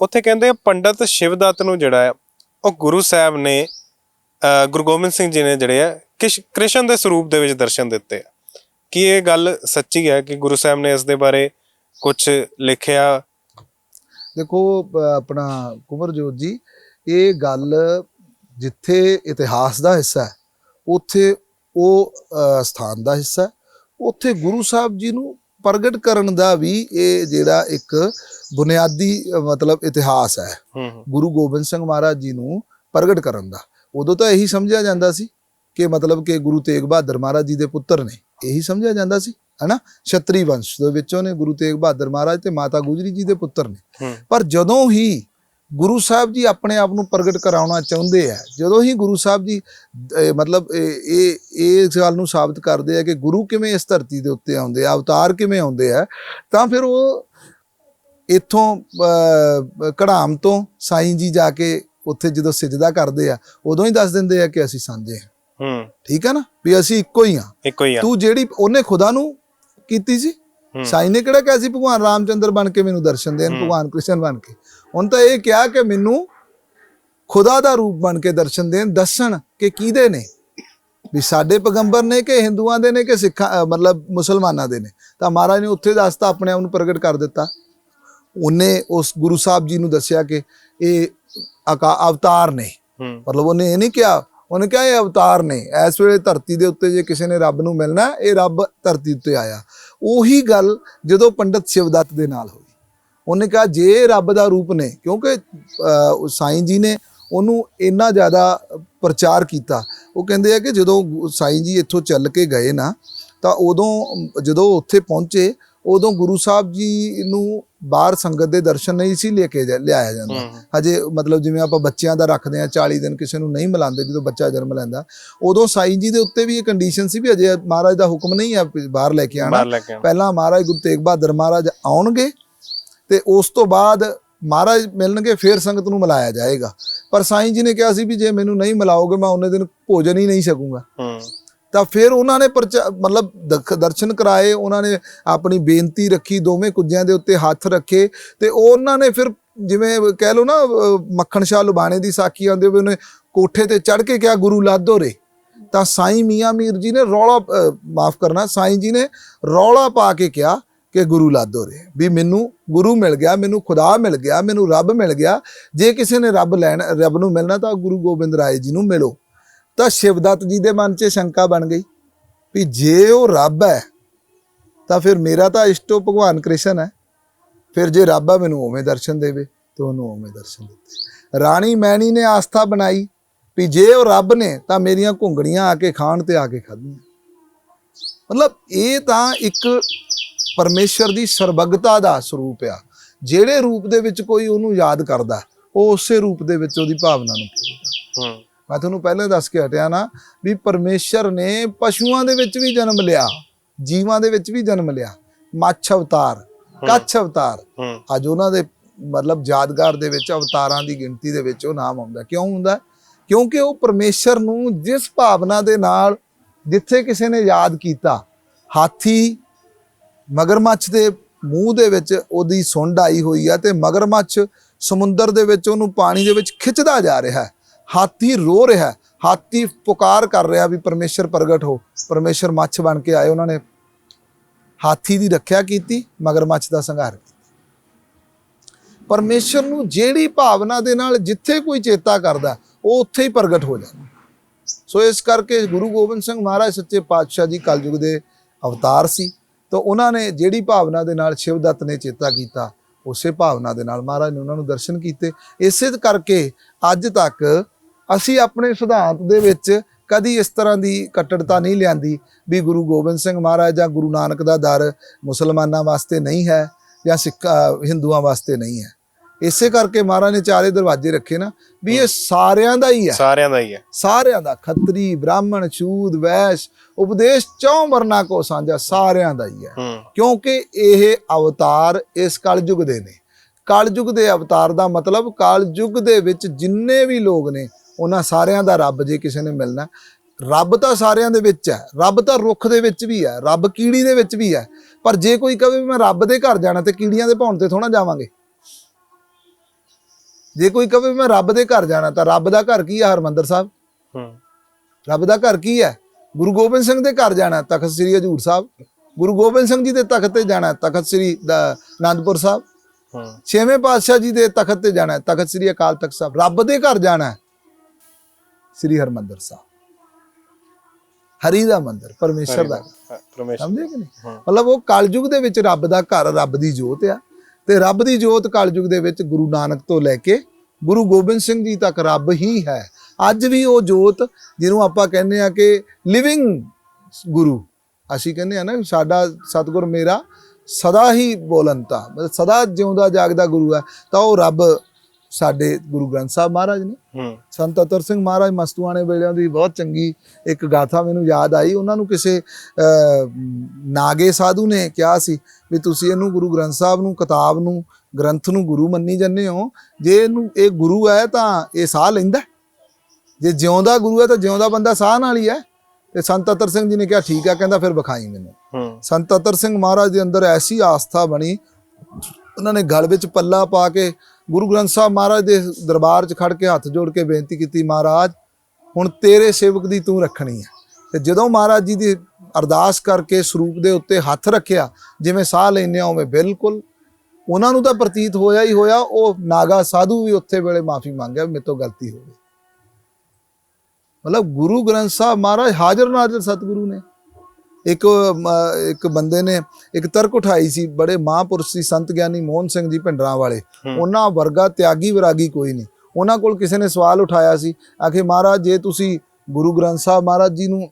ਉੱਥੇ ਕਹਿੰਦੇ ਆ ਪੰਡਤ ਸ਼ਿਵਦੱਤ ਨੂੰ ਜਿਹੜਾ ਹੈ ਉਹ ਗੁਰੂ ਸਾਹਿਬ ਨੇ ਗੁਰੂ ਗੋਬਿੰਦ ਸਿੰਘ ਜੀ ਨੇ ਜਿਹੜੇ ਆ ਕਿਸ਼- ਕ੍ਰਿਸ਼ਨ ਦੇ ਸਰੂਪ ਦੇ ਵਿੱਚ ਦਰਸ਼ਨ ਦਿੱਤੇ ਆ। ਕੀ ਇਹ ਗੱਲ ਸੱਚੀ ਹੈ ਕਿ ਗੁਰੂ ਸਾਹਿਬ ਨੇ ਇਸ ਦੇ ਬਾਰੇ ਕੁਝ ਲਿਖਿਆ? ਦੇਖੋ ਆਪਣਾ ਕੁਮਰਜੋਤ ਜੀ ਇਹ ਗੱਲ ਜਿੱਥੇ ਇਤਿਹਾਸ ਦਾ ਹਿੱਸਾ ਹੈ ਉੱਥੇ ਉਹ ਅ, ਸਥਾਨ ਦਾ ਹਿੱਸਾ ਹੈ ਉੱਥੇ ਗੁਰੂ ਸਾਹਿਬ ਜੀ ਨੂੰ ਪ੍ਰਗਟ ਕਰਨ ਦਾ ਵੀ ਇਹ ਜਿਹੜਾ ਇੱਕ ਬੁਨਿਆਦੀ ਮਤਲਬ ਇਤਿਹਾਸ ਹੈ। ਗੁਰੂ ਗੋਬਿੰਦ ਸਿੰਘ ਮਹਾਰਾਜ ਜੀ ਨੂੰ ਪ੍ਰਗਟ ਕਰਨ ਦਾ। ਉਦੋਂ ਤਾਂ ਇਹੀ ਸਮਝਿਆ ਜਾਂਦਾ ਸੀ ਕਿ ਮਤਲਬ ਕਿ ਗੁਰੂ ਤੇਗ ਬਹਾਦਰ ਮਹਾਰਾਜ ਜੀ ਦੇ ਪੁੱਤਰ ਨੇ। ਇਹੀ ਸਮਝਿਆ ਜਾਂਦਾ ਸੀ ਹਨਾ? ਛਤਰੀ ਵੰਸ਼ ਦੇ ਵਿੱਚੋਂ ਨੇ ਗੁਰੂ ਤੇਗ ਬਹਾਦਰ ਮਹਾਰਾਜ ਤੇ ਮਾਤਾ ਗੁਜਰੀ ਜੀ ਦੇ ਪੁੱਤਰ ਨੇ। ਪਰ ਜਦੋਂ ਹੀ ਗੁਰੂ ਸਾਹਿਬ ਜੀ ਆਪਣੇ ਆਪ ਨੂੰ ਪ੍ਰਗਟ ਕਰਾਉਣਾ ਚਾਹੁੰਦੇ ਆ। ਜਦੋਂ ਹੀ ਗੁਰੂ ਸਾਹਿਬ ਜੀ ਮਤਲਬ ਇਹ ਇਹ ਇਸ ਗੱਲ ਨੂੰ ਸਾਬਤ ਕਰਦੇ ਆ ਕਿ ਗੁਰੂ ਕਿਵੇਂ ਇਸ ਧਰਤੀ ਦੇ ਉੱਤੇ ਆਉਂਦੇ ਆ ਅਵਤਾਰ ਕਿਵੇਂ ਆਉਂਦੇ ਆ ਤਾਂ ਫਿਰ ਉਹ ਇੱਥੋਂ ਕੜਾਮ ਤੋਂ ਸਾਈਂ ਜੀ ਜਾ ਕੇ ਉੱਥੇ ਜਦੋਂ ਸਿਜਦਾ ਕਰਦੇ ਆ ਉਦੋਂ ਹੀ ਦੱਸ ਦਿੰਦੇ ਆ ਕਿ ਅਸੀਂ ਸਾਂਝੇ ਹਾਂ ਹੂੰ। ਠੀਕ ਹੈ ਨਾ? ਵੀ ਅਸੀਂ ਇੱਕੋ ਹੀ ਹਾਂ ਇੱਕੋ ਹੀ ਆ। ਤੂੰ ਜਿਹੜੀ ਉਹਨੇ ਖੁਦਾ ਨੂੰ ਕੀਤੀ ਸੀ। ਸਾਈਂ ਨੇ ਕਿਹੜਾ ਕਿਹਾ ਸੀ? ਭਗਵਾਨ ਰਾਮਚੰਦਰ ਬਣ ਕੇ ਮੈਨੂੰ ਦਰਸ਼ਨ ਦੇਣ। ਭਗਵਾਨ ਕ੍ਰਿਸ਼ਨ ਬਣ ਕੇ। ਉਹਨ ਤਾਂ ਇਹ ਕਿਹਾ ਕਿ ਮੈਨੂੰ ਖੁਦਾ ਦਾ ਰੂਪ ਬਣ ਕੇ ਦਰਸ਼ਨ ਦੇਣ ਦੱਸਣ ਕਿ ਕਿਹਦੇ ਨੇ? ਵੀ ਸਾਡੇ ਪੈਗੰਬਰ ਨੇ ਕਿ ਹਿੰਦੂਆਂ ਦੇ ਨੇ ਕਿ ਸਿੱਖਾਂ ਮਤਲਬ ਮੁਸਲਮਾਨਾਂ ਦੇ ਨੇ? ਤਾਂ ਮਹਾਰਾਜ ਨੇ ਉੱਥੇ ਦੱਸਤਾ ਆਪਣੇ ਆਪ ਨੂੰ ਪ੍ਰਗਟ ਕਰ ਦਿੱਤਾ। ਉਹਨੇ ਉਸ ਗੁਰੂ ਸਾਹਿਬ ਜੀ ਨੂੰ ਦੱਸਿਆ ਕਿ ਇਹ ਅਕਾ ਅਵਤਾਰ ਨੇ। ਮਤਲਬ ਉਹਨੇ ਇਹ ਨਹੀਂ ਕਿਹਾ ਉਹਨੇ ਕਿਹਾ ਇਹ ਅਵਤਾਰ ਨੇ। ਇਸ ਵੇਲੇ ਧਰਤੀ ਦੇ ਉੱਤੇ ਜੇ ਕਿਸੇ ਨੇ ਰੱਬ ਨੂੰ ਮਿਲਣਾ ਇਹ ਰੱਬ ਧਰਤੀ ਉੱਤੇ ਆਇਆ। ਉਹੀ ਗੱਲ ਜਦੋਂ ਪੰਡਤ ਸ਼ਿਵਦੱਤ ਦੇ ਨਾਲ ਹੋਈ। ਉਹਨੇ ਕਿਹਾ ਜੇ ਰੱਬ ਦਾ ਰੂਪ ਨੇ ਕਿਉਂਕਿ ਸਾਈਂ ਜੀ ਨੇ ਉਹਨੂੰ ਇੰਨਾ ਜ਼ਿਆਦਾ ਪ੍ਰਚਾਰ ਕੀਤਾ। ਉਹ ਕਹਿੰਦੇ ਆ ਕਿ ਜਦੋਂ ਸਾਈਂ ਜੀ ਇੱਥੋਂ ਚੱਲ ਕੇ ਗਏ ਨਾ ਤਾਂ ਉਦੋਂ ਜਦੋਂ ਉੱਥੇ ਪਹੁੰਚੇ ਉਦੋਂ ਗੁਰੂ ਸਾਹਿਬ ਜੀ ਨੂੰ ਬਾਹਰ ਸੰਗਤ ਦੇ ਦਰਸ਼ਨ ਨਹੀਂ ਸੀ ਲੈ ਕੇ ਲਿਆਇਆ ਜਾਂਦਾ। ਹੂੰ ਹਜੇ ਮਤਲਬ ਜਿਵੇਂ ਆਪਾਂ ਬੱਚਿਆਂ ਦਾ ਰੱਖਦੇ ਆ 40 ਦਿਨ ਕਿਸੇ ਨੂੰ ਨਹੀਂ ਮਿਲਾਉਂਦੇ ਜਦੋਂ ਬੱਚਾ ਜਨਮ ਲੈਂਦਾ ਉਦੋਂ ਸਾਈਂ ਜੀ ਦੇ ਉੱਤੇ ਵੀ ਇਹ ਕੰਡੀਸ਼ਨ ਸੀ ਵੀ ਅਜੇ ਮਹਾਰਾਜ ਦਾ ਹੁਕਮ ਨਹੀਂ ਆ ਵੀ ਬਾਹਰ ਲੈ ਕੇ ਆਣਾ। ਪਹਿਲਾਂ ਮਹਾਰਾਜ ਗੁਰੂ ਤੇਗ ਬਹਾਦਰ ਮਹਾਰਾਜ ਆਉਣਗੇ ਤੇ ਉਸ ਤੋਂ ਬਾਅਦ ਮਹਾਰਾਜ ਮਿਲਣਗੇ ਫੇਰ ਸੰਗਤ ਨੂੰ ਮਿਲਾਇਆ ਜਾਏਗਾ। ਪਰ ਸਾਈਂ ਜੀ ਨੇ ਕਿਹਾ ਸੀ ਵੀ ਜੇ ਮੈਨੂੰ ਨਹੀਂ ਮਿਲਾਓਗੇ ਮੈਂ ਉਹਨੇ ਦਿਨ ਭੋਜਨ ਹੀ ਨਹੀਂ ਸਕੂੰਗਾ ਤਾਂ ਫਿਰ ਉਹਨਾਂ ਨੇ ਮਤਲਬ ਦਰਸ਼ਨ ਕਰਾਏ ਉਹਨਾਂ ਨੇ ਆਪਣੀ ਬੇਨਤੀ ਰੱਖੀ ਦੋਵੇਂ ਕੁੱਜਿਆਂ ਦੇ ਉੱਤੇ ਹੱਥ ਰੱਖੇ ਤੇ ਉਹਨਾਂ ਨੇ ਫਿਰ ਜਿਵੇਂ ਕਹਿ ਲਓ ਨਾ ਮੱਖਣ ਸ਼ਾਹ ਲੁਬਾਣੇ ਦੀ ਸਾਖੀ ਆਉਂਦੇ ਵੀ ਉਹਨੇ ਕੋਠੇ ਤੇ ਚੜ ਕੇ ਕਿਹਾ ਗੁਰੂ ਲਾਦੋ ਰੇ ਤਾਂ ਸਾਈਂ ਮੀਆਂ ਮੀਰ ਜੀ ਨੇ ਰੌਲਾ ਮਾਫ ਕਰਨਾ ਸਾਈਂ ਜੀ ਨੇ ਰੌਲਾ ਪਾ ਕੇ ਕਿਹਾ ਕਿ ਗੁਰੂ ਲਾਦੋ ਰੇ ਵੀ ਮੈਨੂੰ ਗੁਰੂ ਮਿਲ ਗਿਆ, ਮੈਨੂੰ ਖੁਦਾ ਮਿਲ ਗਿਆ, ਮੈਨੂੰ ਰੱਬ ਮਿਲ ਗਿਆ। ਜੇ ਕਿਸੇ ਨੇ ਰੱਬ ਲੈਣ, ਰੱਬ ਨੂੰ ਮਿਲਣਾ ਤਾਂ ਗੁਰੂ ਗੋਬਿੰਦ ਰਾਏ ਜੀ ਨੂੰ ਮਿਲੋ। ਤਾਂ ਸ਼ਿਵਦੱਤ ਜੀ ਦੇ ਮਨ 'ਚ ਸ਼ੰਕਾ ਬਣ ਗਈ ਵੀ ਜੇ ਉਹ ਰੱਬ ਹੈ, ਤਾਂ ਫਿਰ ਮੇਰਾ ਤਾਂ ਇਸ਼ਟੋ ਭਗਵਾਨ ਕ੍ਰਿਸ਼ਨ ਹੈ। ਫਿਰ ਜੇ ਰੱਬ ਹੈ, ਮੈਨੂੰ ਉਵੇਂ ਦਰਸ਼ਨ ਦੇਵੇ ਤੇ ਉਹਨੂੰ ਉਵੇਂ ਦਰਸ਼ਨ ਦਿੱਤੇ। ਰਾਣੀ ਮੈਣੀ ਨੇ ਆਸਥਾ ਬਣਾਈ ਵੀ ਜੇ ਉਹ ਰੱਬ ਨੇ, ਤਾਂ ਮੇਰੀਆਂ ਘੁੰਗੜੀਆਂ ਆ ਕੇ ਖਾਣ ਤੇ ਆ ਕੇ ਖਾਧੀਆਂ। ਮਤਲਬ ਇਹ ਤਾਂ ਇੱਕ ਪਰਮੇਸ਼ਰ ਦੀ ਸਰਬਗਤਾ ਦਾ ਸਰੂਪ ਆ। ਜਿਹੜੇ ਰੂਪ ਦੇ ਵਿੱਚ ਕੋਈ ਉਹਨੂੰ ਯਾਦ ਕਰਦਾ ਉਹ ਉਸੇ ਰੂਪ ਦੇ ਵਿੱਚ ਉਹਦੀ ਭਾਵਨਾ ਨੂੰ ਪੂਰਦਾ ਹੂੰ। ਮੈਂ ਤੁਹਾਨੂੰ ਪਹਿਲਾਂ ਦੱਸ ਕੇ ਹਟਿਆ ਨਾ ਵੀ ਪਰਮੇਸ਼ਰ ਨੇ ਪਸ਼ੂਆਂ ਦੇ ਵਿੱਚ ਵੀ ਜਨਮ ਲਿਆ ਜੀਵਾਂ ਦੇ ਵਿੱਚ ਵੀ ਜਨਮ ਲਿਆ। ਮੱਛ ਅਵਤਾਰ ਕੱਛ ਅਵਤਾਰ। ਅੱਜ ਉਹਨਾਂ ਦੇ ਮਤਲਬ ਯਾਦਗਾਰ ਦੇ ਵਿੱਚ ਅਵਤਾਰਾਂ ਦੀ ਗਿਣਤੀ ਦੇ ਵਿੱਚ ਉਹ ਨਾਮ ਆਉਂਦਾ। ਕਿਉਂ ਹੁੰਦਾ? ਕਿਉਂਕਿ ਉਹ ਪਰਮੇਸ਼ਰ ਨੂੰ ਜਿਸ ਭਾਵਨਾ ਦੇ ਨਾਲ ਜਿੱਥੇ ਕਿਸੇ ਨੇ ਯਾਦ ਕੀਤਾ ਹਾਥੀ ਮਗਰਮੱਛ ਦੇ ਮੂੰਹ ਦੇ ਵਿੱਚ ਉਹਦੀ ਸੁੰਡ ਆਈ ਹੋਈ ਆ ਤੇ ਮਗਰਮੱਛ ਸਮੁੰਦਰ ਦੇ ਵਿੱਚ ਉਹਨੂੰ ਪਾਣੀ ਦੇ ਵਿੱਚ ਖਿੱਚਦਾ ਜਾ ਰਿਹਾ ਹੈ। ਹਾਥੀ ਰੋ ਰਿਹਾ ਹੈ। ਹਾਥੀ ਪੁਕਾਰ ਕਰ ਰਿਹਾ ਵੀ ਪਰਮੇਸ਼ਰ ਪ੍ਰਗਟ ਹੋ। ਪਰਮੇਸ਼ਰ ਮੱਛ ਬਣ ਕੇ ਆਏ, ਉਹਨਾਂ ਨੇ ਹਾਥੀ ਦੀ ਰੱਖਿਆ ਕੀਤੀ, ਮਗਰਮੱਛ ਦਾ ਸੰਘਾਰ ਕੀਤਾ। ਪਰਮੇਸ਼ਰ ਨੂੰ ਜਿਹੜੀ ਭਾਵਨਾ ਦੇ ਨਾਲ ਜਿੱਥੇ ਕੋਈ ਚੇਤਾ ਕਰਦਾ, ਉਹ ਉੱਥੇ ਹੀ ਪ੍ਰਗਟ ਹੋ ਜਾਂਦਾ। ਸੋ ਇਸ ਕਰਕੇ ਗੁਰੂ ਗੋਬਿੰਦ ਸਿੰਘ ਮਹਾਰਾਜ ਸੱਚੇ ਪਾਤਸ਼ਾਹ ਜੀ ਕਲਯੁਗ ਦੇ ਅਵਤਾਰ ਸੀ। ਤਾਂ ਉਹਨਾਂ ਨੇ ਜਿਹੜੀ ਭਾਵਨਾ ਦੇ ਨਾਲ ਸ਼ਿਵ ਦੱਤ ਨੇ ਚੇਤਾ ਕੀਤਾ, ਉਸੇ ਭਾਵਨਾ ਦੇ ਨਾਲ ਮਹਾਰਾਜ ਨੇ ਉਹਨਾਂ ਨੂੰ ਦਰਸ਼ਨ ਕੀਤੇ। ਇਸੇ ਕਰਕੇ ਅੱਜ ਤੱਕ ਅਸੀਂ ਆਪਣੇ ਸਿਧਾਂਤ ਦੇ ਵਿੱਚ ਕਦੀ ਇਸ ਤਰ੍ਹਾਂ ਦੀ ਕੱਟੜਤਾ ਨਹੀਂ ਲਿਆਂਦੀ ਵੀ ਗੁਰੂ ਗੋਬਿੰਦ ਸਿੰਘ ਮਹਾਰਾਜ ਜਾਂ ਗੁਰੂ ਨਾਨਕ ਦਾ ਦਰ ਮੁਸਲਮਾਨਾਂ ਵਾਸਤੇ ਨਹੀਂ ਹੈ ਜਾਂ ਸਿੱਖ ਹਿੰਦੂਆਂ ਵਾਸਤੇ ਨਹੀਂ ਹੈ। ਇਸੇ ਕਰਕੇ ਮਹਾਰਾਜ ਨੇ ਚਾਰੇ ਦਰਵਾਜ਼ੇ ਰੱਖੇ ਨਾ ਵੀ ਇਹ ਸਾਰਿਆਂ ਦਾ ਹੀ ਹੈ ਸਾਰਿਆਂ ਦਾ ਹੀ ਹੈ ਸਾਰਿਆਂ ਦਾ ਖੱਤਰੀ ਬ੍ਰਾਹਮਣ ਛੂਦ ਵੈਸ਼ ਉਪਦੇਸ਼ ਚੌਂ ਵਰਨਾ ਕੋ ਸਾਂਝਾ ਸਾਰਿਆਂ ਦਾ ਹੀ ਹੈ। ਕਿਉਂਕਿ ਇਹ ਅਵਤਾਰ ਇਸ ਕਲਯੁਗ ਦੇ ਨੇ। ਕਲਯੁਗ ਦੇ ਅਵਤਾਰ ਦਾ ਮਤਲਬ ਕਲਯੁਗ ਦੇ ਵਿੱਚ ਜਿੰਨੇ ਵੀ ਲੋਕ ਨੇ ਉਹਨਾਂ ਸਾਰਿਆਂ ਦਾ ਰੱਬ ਜੇ ਕਿਸੇ ਨੇ ਮਿਲਣਾ। ਰੱਬ ਤਾਂ ਸਾਰਿਆਂ ਦੇ ਵਿੱਚ ਹੈ ਰੱਬ ਤਾਂ ਰੁੱਖ ਦੇ ਵਿੱਚ ਵੀ ਹੈ ਰੱਬ ਕੀੜੀ ਦੇ ਵਿੱਚ ਵੀ ਹੈ ਪਰ ਜੇ ਕੋਈ ਕਹੇ ਮੈਂ ਰੱਬ ਦੇ ਘਰ ਜਾਣਾ ਤੇ ਕੀੜੀਆਂ ਦੇ ਭੌਣ ਤੇ ਥੋੜਾ ਜਾਵਾਂਗੇ। ਜੇ ਕੋਈ ਕਵੇ ਮੈਂ ਰੱਬ ਦੇ ਘਰ ਜਾਣਾ ਤਾਂ ਰੱਬ ਦਾ ਘਰ ਕੀ ਹੈ ਹਰਮੰਦਰ ਸਾਹਿਬ? ਹੂੰ। ਰੱਬ ਦਾ ਘਰ ਕੀ ਹੈ ਗੁਰੂ ਗੋਬਿੰਦ ਸਿੰਘ ਦੇ ਘਰ ਜਾਣਾ ਤਖਤ ਸ੍ਰੀ ਹਜੂਰ ਸਾਹਿਬ। ਗੁਰੂ ਗੋਬਿੰਦ ਸਿੰਘ ਜੀ ਦੇ ਤਖਤ ਤੇ ਜਾਣਾ ਤਖਤ ਸ੍ਰੀ ਦ- ਅਨੰਦਪੁਰ ਸਾਹਿਬ। ਹੂੰ। ਛੇਵੇਂ ਪਾਤਸ਼ਾਹ ਜੀ ਦੇ ਤਖਤ ਤੇ ਜਾਣਾ ਤਖਤ ਸ੍ਰੀ ਅਕਾਲ ਤਖਤ ਸਾਹਿਬ। ਰੱਬ ਦੇ ਘਰ ਜਾਣਾ ਸ੍ਰੀ ਹਰਮੰਦਰ ਸਾਹਿਬ। ਹਰੀ ਦਾ ਮੰਦਰ ਪਰਮੇਸ਼ਰ ਦਾ। ਸਮਝੇ ਕਿ ਨਹੀਂ। ਮਤਲਬ ਉਹ ਕਲਯੁਗ ਦੇ ਵਿੱਚ ਰੱਬ ਦਾ ਘਰ ਰੱਬ ਦੀ ਜੋਤ ਆ। ਤੇ ਰੱਬ ਦੀ ਜੋਤ ਕਲਯੁਗ ਦੇ ਵਿੱਚ ਗੁਰੂ ਨਾਨਕ ਤੋਂ ਲੈ ਕੇ ਗੁਰੂ ਗੋਬਿੰਦ ਸਿੰਘ ਜੀ ਤੱਕ ਰੱਬ ਹੀ ਹੈ। ਅੱਜ ਵੀ ਉਹ ਜੋਤ ਜਿਹਨੂੰ ਆਪਾਂ ਕਹਿੰਦੇ ਆ ਕਿ ਲਿਵਿੰਗ ਗੁਰੂ। ਅਸੀਂ ਕਹਿੰਦੇ ਆ ਨਾ, ਸਾਡਾ ਸਤਿਗੁਰ ਮੇਰਾ ਸਦਾ ਹੀ ਬੋਲੰਤਾ ਮਤਲਬ ਸਦਾ ਜਿਉਂਦਾ ਜਾਗਦਾ ਗੁਰੂ ਹੈ, ਤਾਂ ਉਹ ਰੱਬ ਸਾਡੇ ਗੁਰੂ ਗ੍ਰੰਥ ਸਾਹਿਬ ਮਹਾਰਾਜ ਨੇ। ਹੂੰ। ਸੰਤ ਅਤਰ ਸਿੰਘ ਮਹਾਰਾਜ ਮਸਤੂਆਣੇ ਵੇਲਿਆਂ ਦੀ ਬਹੁਤ ਚੰਗੀ ਇੱਕ ਗਾਥਾ ਮੈਨੂੰ ਯਾਦ ਆਈ। ਉਹਨਾਂ ਨੂੰ ਕਿਸੇ ਨਾਗੇ ਸਾਧੂ ਨੇ ਕਿਹਾ ਸੀ ਵੀ ਤੁਸੀਂ ਇਹਨੂੰ ਗੁਰੂ ਗ੍ਰੰਥ ਸਾਹਿਬ ਨੂੰ ਕਿਤਾਬ ਨੂੰ ਗ੍ਰੰਥ ਨੂੰ ਗੁਰੂ ਮੰਨੀ ਜੰਨੇ ਹੋ। ਜੇ ਇਹਨੂੰ ਇਹ ਗੁਰੂ ਹੈ ਤਾਂ ਇਹ ਸਾਹ ਲੈਂਦਾ। ਜੇ ਜਿਉਂਦਾ ਗੁਰੂ ਹੈ ਤਾਂ ਜਿਉਂਦਾ ਬੰਦਾ ਸਾਹ ਨਾਲ ਹੀ ਹੈ। ਤੇ ਸੰਤ ਅਤਰ ਸਿੰਘ ਜੀ ਨੇ ਕਿਹਾ ਠੀਕ ਹੈ ਕਹਿੰਦਾ ਫਿਰ ਵਿਖਾਈ ਮੈਨੂੰ। ਸੰਤ ਅਤਰ ਸਿੰਘ ਮਹਾਰਾਜ ਦੇ ਅੰਦਰ ਐਸੀ ਆਸਥਾ ਬਣੀ ਉਹਨਾਂ ਨੇ ਗਲ ਵਿੱਚ ਪੱਲਾ ਪਾ ਕੇ ਗੁਰੂ ਗ੍ਰੰਥ ਸਾਹਿਬ ਮਹਾਰਾਜ ਦੇ ਦਰਬਾਰ 'ਚ ਖੜ ਕੇ ਹੱਥ ਜੋੜ ਕੇ ਬੇਨਤੀ ਕੀਤੀ, ਮਹਾਰਾਜ, ਹੁਣ ਤੇਰੇ ਸੇਵਕ ਦੀ ਤੂੰ ਰੱਖਣੀ ਹੈ। ਤੇ ਜਦੋਂ ਮਹਾਰਾਜ ਜੀ ਦੀ ਅਰਦਾਸ ਕਰਕੇ ਸਰੂਪ ਦੇ ਉੱਤੇ ਹੱਥ ਰੱਖਿਆ, ਜਿਵੇਂ ਸਾਹ ਲੈਂਦੇ ਆ ਉਵੇਂ ਬਿਲਕੁਲ ਉਹਨਾਂ ਨੂੰ ਤਾਂ ਪ੍ਰਤੀਤ ਹੋਇਆ ਹੀ ਹੋਇਆ, ਉਹ ਨਾਗਾ ਸਾਧੂ ਵੀ ਉੱਥੇ ਵੇਲੇ ਮਾਫੀ ਮੰਗਿਆ ਮੇਰੇ ਤੋਂ ਗਲਤੀ ਹੋ ਗਈ। ਮਤਲਬ ਗੁਰੂ ਗ੍ਰੰਥ ਸਾਹਿਬ ਮਹਾਰਾਜ ਹਾਜ਼ਰ ਨਾਜ਼ਰ ਸਤਿਗੁਰੂ ਨੇ। ਇੱਕ ਇੱਕ ਬੰਦੇ ਨੇ ਇੱਕ ਤਰਕ ਉਠਾਈ ਸੀ ਬੜੇ ਮਹਾਂਪੁਰਸ਼ ਸੀ ਸੰਤ ਗਿਆਨੀ ਮੋਹਨ ਸਿੰਘ ਜੀ ਭਿੰਡਰਾਂ ਵਾਲੇ। ਉਹਨਾਂ ਵਰਗਾ ਤਿਆਗੀ ਵਿਰਾਗੀ ਕੋਈ ਨਹੀਂ। ਉਹਨਾਂ ਕੋਲ ਕਿਸੇ ਨੇ ਸਵਾਲ ਉਠਾਇਆ ਸੀ ਆਖੇ ਮਹਾਰਾਜ ਜੇ ਤੁਸੀਂ ਗੁਰੂ ਗ੍ਰੰਥ ਸਾਹਿਬ ਮਹਾਰਾਜ ਜੀ ਨੂੰ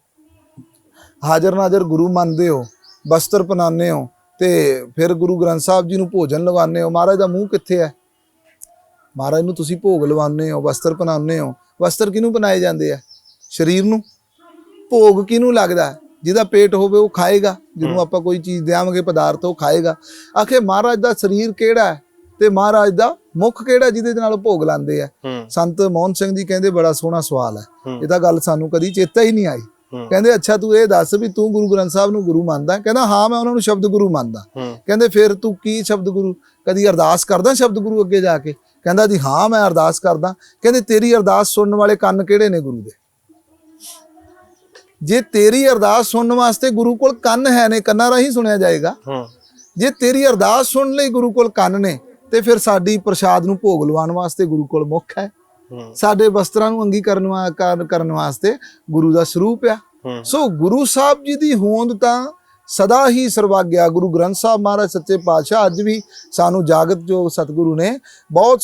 ਹਾਜ਼ਰ ਨਾਜ਼ਰ ਗੁਰੂ ਮੰਨਦੇ ਹੋ ਬਸਤਰ ਪਨਾਉਂਦੇ ਹੋ ਤੇ ਫਿਰ ਗੁਰੂ ਗ੍ਰੰਥ ਸਾਹਿਬ ਜੀ ਨੂੰ ਭੋਜਨ ਲਗਾਉਂਦੇ ਹੋ ਮਹਾਰਾਜ ਦਾ ਮੂੰਹ ਕਿੱਥੇ ਹੈ? ਮਹਾਰਾਜ ਨੂੰ ਤੁਸੀਂ ਭੋਗ ਲਵਾਉਂਦੇ ਹੋ ਵਸਤਰ ਪਨਾਉਂਦੇ ਹੋ। ਵਸਤਰ ਕਿਹਨੂੰ ਬਣਾਏ ਜਾਂਦੇ ਆ? ਸਰੀਰ ਨੂੰ? ਭੋਗ ਕਿਹਨੂੰ ਲੱਗਦਾ? ਜਿਹਦਾ ਪੇਟ ਹੋਵੇ ਉਹ ਖਾਏਗਾ ਜਿਹਨੂੰ ਆਪਾਂ ਕੋਈ ਚੀਜ਼ ਦੇਵਾਂਗੇ ਪਦਾਰਥ ਉਹ ਖਾਏਗਾ। ਆਖੇ ਮਹਾਰਾਜ ਦਾ ਸਰੀਰ ਕਿਹੜਾ ਹੈ ਤੇ ਮਹਾਰਾਜ ਦਾ ਮੁਖ ਕਿਹੜਾ ਜਿਹਦੇ ਨਾਲ ਭੋਗ ਲਾਉਂਦੇ ਆ? ਸੰਤ ਮੋਹਨ ਸਿੰਘ ਜੀ ਕਹਿੰਦੇ ਬੜਾ ਸੋਹਣਾ ਸਵਾਲ ਹੈ। ਇਹ ਤਾਂ ਗੱਲ ਸਾਨੂੰ ਕਦੀ ਚੇਤਾ ਹੀ ਨਹੀਂ ਆਈ। ਕਹਿੰਦੇ ਅੱਛਾ ਤੂੰ ਇਹ ਦੱਸ ਵੀ ਤੂੰ ਗੁਰੂ ਗ੍ਰੰਥ ਸਾਹਿਬ ਨੂੰ ਗੁਰੂ ਮੰਨਦਾ? ਕਹਿੰਦਾ ਹਾਂ ਮੈਂ ਉਹਨਾਂ ਨੂੰ ਸ਼ਬਦ ਗੁਰੂ ਮੰਨਦਾ। ਕਹਿੰਦੇ ਫਿਰ ਤੂੰ ਕੀ ਸ਼ਬਦ ਗੁਰੂ ਕਦੀ ਅਰਦਾਸ ਕਰਦਾ ਸ਼ਬਦ ਗੁਰੂ ਅੱਗੇ ਜਾ ਕੇ? ਕਹਿੰਦਾ ਜੀ ਹਾਂ ਮੈਂ ਅਰਦਾਸ ਕਰਦਾ। ਕਹਿੰਦੇ ਤੇਰੀ ਅਰਦਾਸ ਸੁਣਨ ਵਾਲੇ ਕੰਨ ਕਿਹੜੇ ਨੇ ਗੁਰੂ ਦੇ? ਜੇ ਤੇਰੀ ਅਰਦਾਸ ਸੁਣਨ ਵਾਸਤੇ ਗੁਰੂ ਕੋਲ ਕੰਨ ਹੈ ਨੇ ਕੰਨਾਂ ਰਾਹੀਂ ਸੁਣਿਆ ਜਾਏਗਾ। ਹੂੰ। ਜੇ ਤੇਰੀ ਅਰਦਾਸ ਸੁਣਨ ਲਈ ਗੁਰੂ ਕੋਲ ਕੰਨ ਨੇ ਤੇ ਫਿਰ ਸਾਡੀ ਪ੍ਰਸ਼ਾਦ ਨੂੰ ਭੋਗ ਲਵਾਉਣ ਵਾਸਤੇ ਗੁਰੂ ਕੋਲ ਮੁੱਖ ਹੈ। ਸਾਡੇ ਵਸਤਰਾਂ ਨੂੰ ਵਾ- ਕਰਨ ਕਰਨ ਵਾਸਤੇ ਗੁਰੂ ਦਾ ਸਰੂਪ ਆ। ਸੋ ਗੁਰੂ ਸਾਹਿਬ ਜੀ ਦੀ ਹੋਂਦ ਤਾਂ ਸਦਾ ਹੀ ਸਰਵਾਗਿਆ। ਗੁਰੂ ਗ੍ਰੰਥ ਸਾਹਿਬ ਮਹਾਰਾਜ ਸੱਚੇ ਪਾਤਸ਼ਾਹ ਅੱਜ ਵੀ ਸਾਨੂੰ ਜਾਗਤ ਜੋ ਸਤਿਗੁਰੂ ਨੇ ਬਹੁਤ